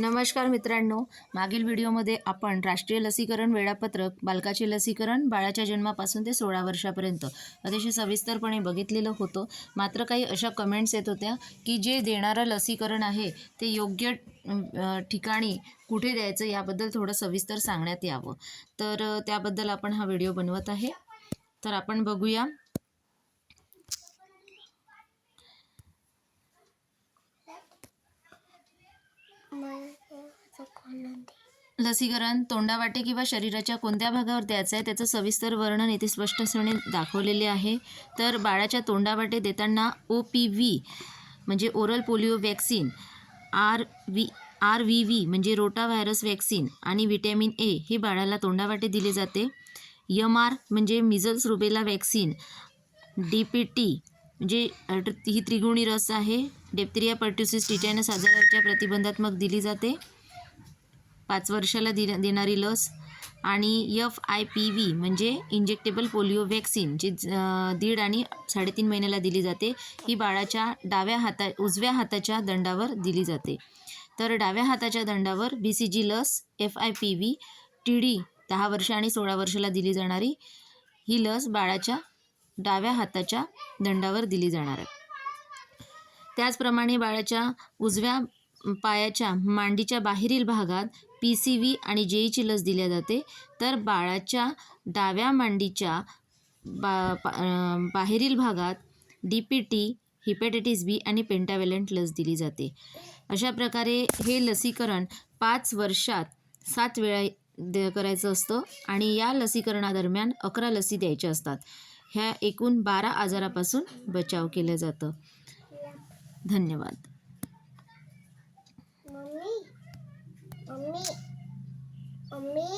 नमस्कार मित्रांनो. मागील व्हिडिओमध्ये आपण राष्ट्रीय लसीकरण वेळापत्रक बालकाचे लसीकरण बाळाच्या जन्मापासून ते सोळा वर्षापर्यंत अतिशय सविस्तरपणे बघितलेलं होतं. मात्र काही अशा कमेंट्स येत होत्या की जे देणारं लसीकरण आहे ते योग्य ठिकाणी कुठे द्यायचं याबद्दल थोडं सविस्तर सांगण्यात यावं. तर त्याबद्दल आपण हा व्हिडिओ बनवत आहे. तर आपण बघूया. लसीकरण तोंडावाटे किंवा शरीराच्या कोणत्या भागावर द्यायचं आहे त्याचं सविस्तर वर्णन येथे स्पष्टपणे दाखवलेले आहे. तर बाळाच्या तोंडावाटे देताना ओ पी व्ही म्हणजे oral polio vaccine R V R V V म्हणजे रोटा व्हायरस वॅक्सिन आणि विटॅमिन ए हे बाळाला तोंडावाटे दिले जाते. यम आर म्हणजे measles rubella vaccine D P T म्हणजे ही त्रिगुणी रस आहे. डेप्थेरिया पर्ट्युसिस टिटॅनस आजाराच्या प्रतिबंधात्मक दिली जाते. पाच वर्षाला दि देणारी लस. आणि यफ आय पी व्ही म्हणजे इंजेक्टेबल पोलिओ व्हॅक्सिन जी दीड आणि साडेतीन महिन्याला दिली जाते ही बाळाच्या डाव्या हाता उजव्या हाताच्या दंडावर दिली जाते. तर डाव्या हाताच्या दंडावर बी सी जी लस F I P V T D दहा वर्ष आणि सोळा वर्षाला दिली जाणारी ही लस बाळाच्या डाव्या हाताच्या दंडावर दिली जाणार आहे. त्याचप्रमाणे बाळाच्या उजव्या पायाच्या मांडीच्या बाहेरील भागात पी सी व्ही आणि जेईची लस दिल्या जाते. तर बाळाच्या डाव्या मांडीच्या बा बाहेरील भागात D P T hepatitis B आणि पेंटावेलंट लस दिली जाते. अशा प्रकारे हे लसीकरण पाच वर्षात सात वेळा द करायचं असतं आणि या लसीकरणादरम्यान अकरा लसी द्यायच्या असतात. ह्या एकूण बारा आजारापासून बचाव केलं जातं. धन्यवाद. Mummy mummy